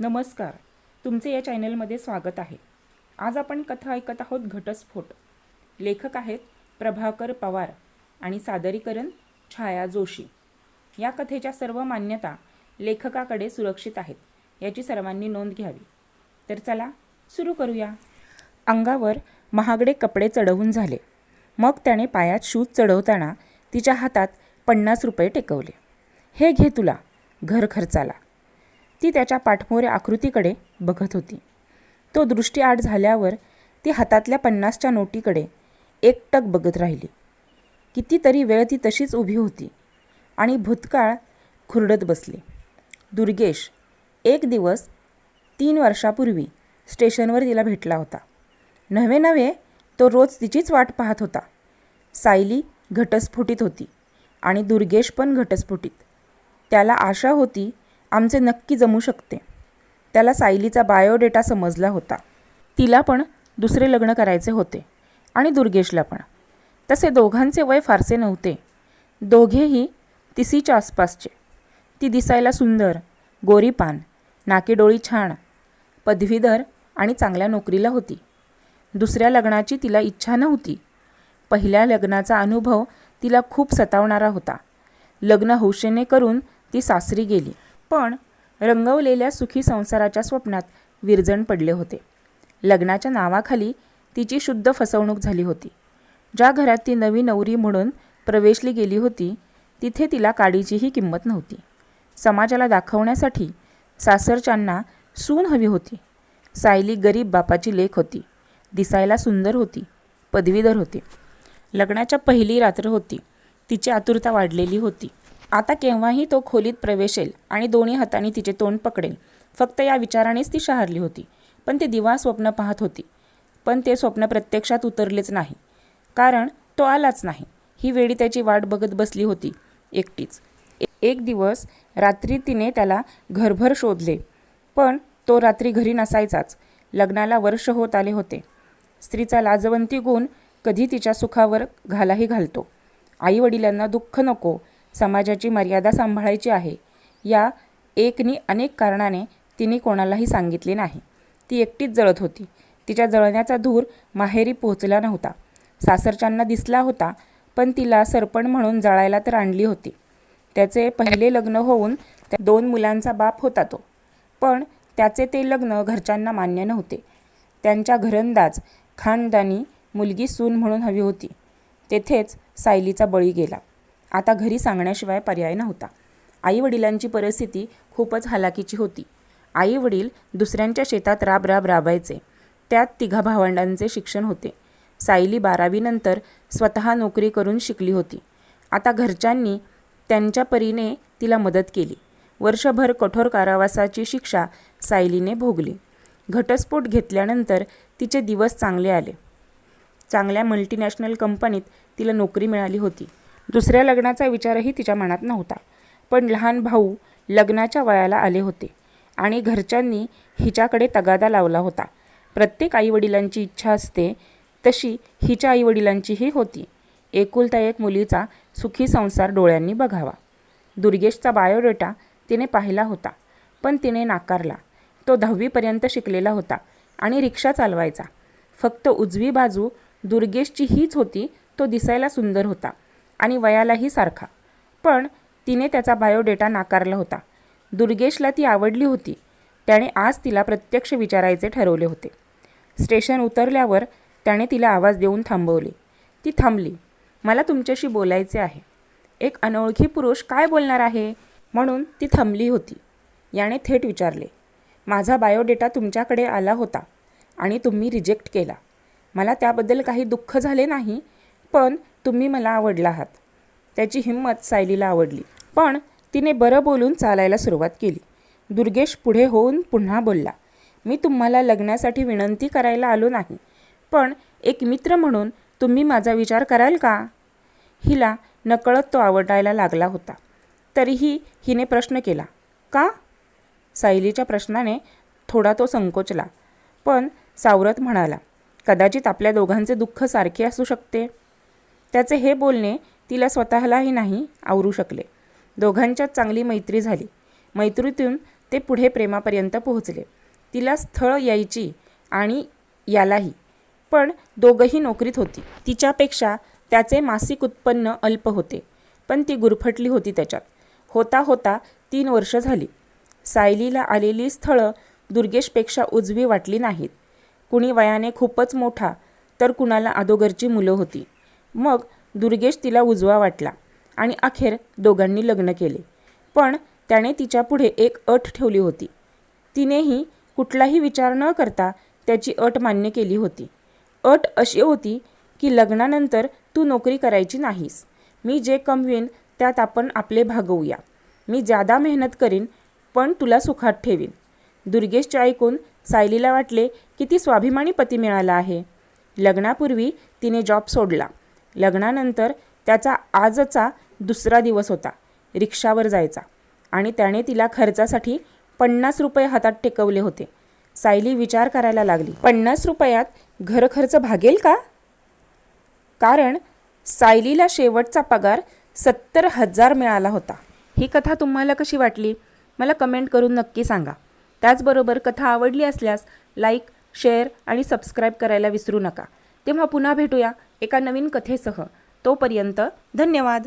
नमस्कार. तुमचे या चॅनलमध्ये स्वागत आहे. आज आपण कथा ऐकत आहोत घटस्फोट. लेखक आहेत प्रभाकर पवार आणि सादरीकरण छाया जोशी. या कथेच्या सर्व मान्यता लेखकाकडे सुरक्षित आहेत याची सर्वांनी नोंद घ्यावी. तर चला सुरू करूया. अंगावर महागडे कपडे चढवून झाले. मग त्याने पायात शूज चढवताना तिच्या हातात पन्नास रुपये टेकवले. हे घे तुला घर खर्चाला. ती त्याच्या पाठमोऱ्या आकृतीकडे बघत होती. तो दृष्टीआड झाल्यावर ती हातातल्या पन्नासच्या नोटीकडे एकटक बघत राहिली. कितीतरी वेळ ती तशीच उभी होती आणि भूतकाळ खुरडत बसली. दुर्गेश एक दिवस तीन वर्षापूर्वी स्टेशनवर तिला भेटला होता. नव्हे नव्हे तो रोज तिचीच वाट पाहत होता. सायली घटस्फोटीत होती आणि दुर्गेश पण घटस्फोटीत. त्याला आशा होती आमचे नक्की जमू शकते. त्याला सायलीचा बायोडेटा समजला होता. तिला पण दुसरे लग्न करायचे होते आणि दुर्गेशला पण. तसे दोघांचे वय फारसे नव्हते. दोघेही तिसीच्या आसपासचे. ती दिसायला सुंदर गोरीपान नाकेडोळी छान पदवीधर आणि चांगल्या नोकरीला होती. दुसऱ्या लग्नाची तिला इच्छा नव्हती. पहिल्या लग्नाचा अनुभव तिला खूप सतावणारा होता. लग्न हौशेने करून ती सासरी गेली. पण रंगवलेल्या सुखी संसाराच्या स्वप्नात विरजण पडले होते. लग्नाच्या नावाखाली तिची शुद्ध फसवणूक झाली होती. ज्या घरात ती नवी नवरी म्हणून प्रवेशली गेली होती तिथे तिला काडीचीही किंमत नव्हती. समाजाला दाखवण्यासाठी सासरच्यांना सून हवी होती. सायली गरीब बापाची लेख होती. दिसायला सुंदर होती. पदवीधर होती. लग्नाच्या पहिली रात्र होती. तिची आतुरता वाढलेली होती. आता केव्हाही तो खोलीत प्रवेशेल आणि दोन्ही हाताने तिचे तोंड पकडेल. फक्त या विचारानेच ती शहारली होती. पण ती दिवा स्वप्न पाहत होती. पण ते स्वप्न प्रत्यक्षात उतरलेच नाही. कारण तो आलाच नाही. ही वेळी त्याची वाट बघत बसली होती. एकटीच. एक दिवस रात्री तिने त्याला घरभर शोधले. पण तो रात्री घरी नसायचाच. लग्नाला वर्ष होत आले होते. स्त्रीचा लाजवंती गुण कधी तिच्या सुखावर घालाही घालतो. आईवडिलांना दुःख नको. समाजाची मर्यादा सांभाळायची आहे. या एकनी अनेक कारणाने तिने कोणालाही सांगितले नाही. ती एकटीच जळत होती. तिच्या जळण्याचा धूर माहेरी पोहोचला नव्हता. सासरच्यांना दिसला होता पण तिला सरपण म्हणून जळायला तर आणली होती. त्याचे पहिले लग्न होऊन त्या दोन मुलांचा बाप होता तो. पण त्याचे ते लग्न घरच्यांना मान्य नव्हते. त्यांच्या घरंदाज खानदानी मुलगी सून म्हणून हवी होती. तेथेच सायलीचा बळी गेला. आता घरी सांगण्याशिवाय पर्याय नव्हता. आईवडिलांची परिस्थिती खूपच हालाकीची होती. आईवडील दुसऱ्यांच्या शेतात राब राब राबायचे. त्यात तिघा भावंडांचे शिक्षण होते. सायली बारावीनंतर स्वतः नोकरी करून शिकली होती. आता घरच्यांनी त्यांच्या परीने तिला मदत केली. वर्षभर कठोर कारावासाची शिक्षा सायलीने भोगली. घटस्फोट घेतल्यानंतर तिचे दिवस चांगले आले. चांगल्या मल्टीनॅशनल कंपनीत तिला नोकरी मिळाली होती. दुसऱ्या लग्नाचा विचारही तिच्या मनात नव्हता. पण लहान भाऊ लग्नाच्या वयाला आले होते आणि घरच्यांनी हिच्याकडे तगादा लावला होता. प्रत्येक आईवडिलांची इच्छा असते तशी हिच्या आईवडिलांचीही होती. एकुलता एक मुलीचा सुखी संसार डोळ्यांनी बघावा. दुर्गेशचा बायोडेटा तिने पाहिला होता पण तिने नाकारला. तो दहावीपर्यंत शिकलेला होता आणि रिक्षा चालवायचा. फक्त उजवी बाजू दुर्गेशची हीच होती तो दिसायला सुंदर होता. आणि वयालाही सारखा. पण तिने त्याचा बायोडेटा नाकारला होता. दुर्गेशला ती आवडली होती. त्याने आज तिला प्रत्यक्ष विचारायचे ठरवले होते. स्टेशन उतरल्यावर त्याने तिला आवाज देऊन थांबवले. ती थांबली. मला तुमच्याशी बोलायचे आहे. एक अनोळखी पुरुष काय बोलणार आहे? म्हणून ती थांबली होती. याने थेट विचारले. माझा बायोडेटा तुमच्याकडे आला होता आणि तुम्ही रिजेक्ट केला. मला त्याबद्दल काही दुःख झाले नाही पण तुम्ही मला आवडला आहात. त्याची हिंमत सायलीला आवडली. पण तिने बरं बोलून चालायला सुरुवात केली. दुर्गेश पुढे होऊन पुन्हा बोलला मी तुम्हाला लग्नासाठी विनंती करायला आलो नाही पण एक मित्र म्हणून तुम्ही माझा विचार कराल का? हिला नकळत तो आवडायला लागला होता. तरीही हिने प्रश्न केला का? सायलीच्या प्रश्नाने थोडा तो संकोचला पण सावरत म्हणाला कदाचित आपल्या दोघांचे दुःख सारखे असू शकते. त्याचे हे बोलणे तिला स्वतःलाही नाही आवरू शकले. दोघांच्यात चांगली मैत्री झाली. मैत्रीतून ते पुढे प्रेमापर्यंत पोहोचले. तिला स्थळ यायची आणि यालाही. पण दोघंही नोकरीत होती. तिच्यापेक्षा त्याचे मासिक उत्पन्न अल्प होते. पण ती गुरफटली होती त्याच्यात. होता होता तीन वर्ष झाली. सायलीला आलेली स्थळं दुर्गेशपेक्षा उजवी वाटली नाहीत. कुणी वयाने खूपच मोठा तर कुणाला अदोगरची मुलं होती. मग दुर्गेश तिला उजवा वाटला आणि अखेर दोघांनी लग्न केले. पण त्याने तिच्यापुढे एक अट ठेवली होती. तिनेही कुठलाही विचार न करता त्याची अट मान्य केली होती. अट अशी होती की लग्नानंतर तू नोकरी करायची नाहीस. मी जे कमवीन त्यात आपण आपले भागवूया मी जादा मेहनत करीन पण तुला सुखात ठेवीन. दुर्गेशचे ऐकून सायलीला वाटले की ती स्वाभिमानी पती मिळाला आहे. लग्नापूर्वी तिने जॉब सोडला. लग्नानंतर त्याचा आजचा दुसरा दिवस होता रिक्षावर जायचा. आणि त्याने तिला खर्चासाठी पन्नास रुपये हातात टेकवले होते. सायली विचार करायला लागली पन्नास रुपयात घरखर्च भागेल का? कारण सायलीला शेवटचा पगार सत्तर हजार मिळाला होता. ही कथा तुम्हाला कशी वाटली? मला कमेंट करून नक्की सांगा. त्याचबरोबर कथा आवडली असल्यास लाईक शेअर आणि सबस्क्राईब करायला विसरू नका. तेव्हा पुन्हा भेटूया. एका नवीन कथेसह तोपर्यंत धन्यवाद.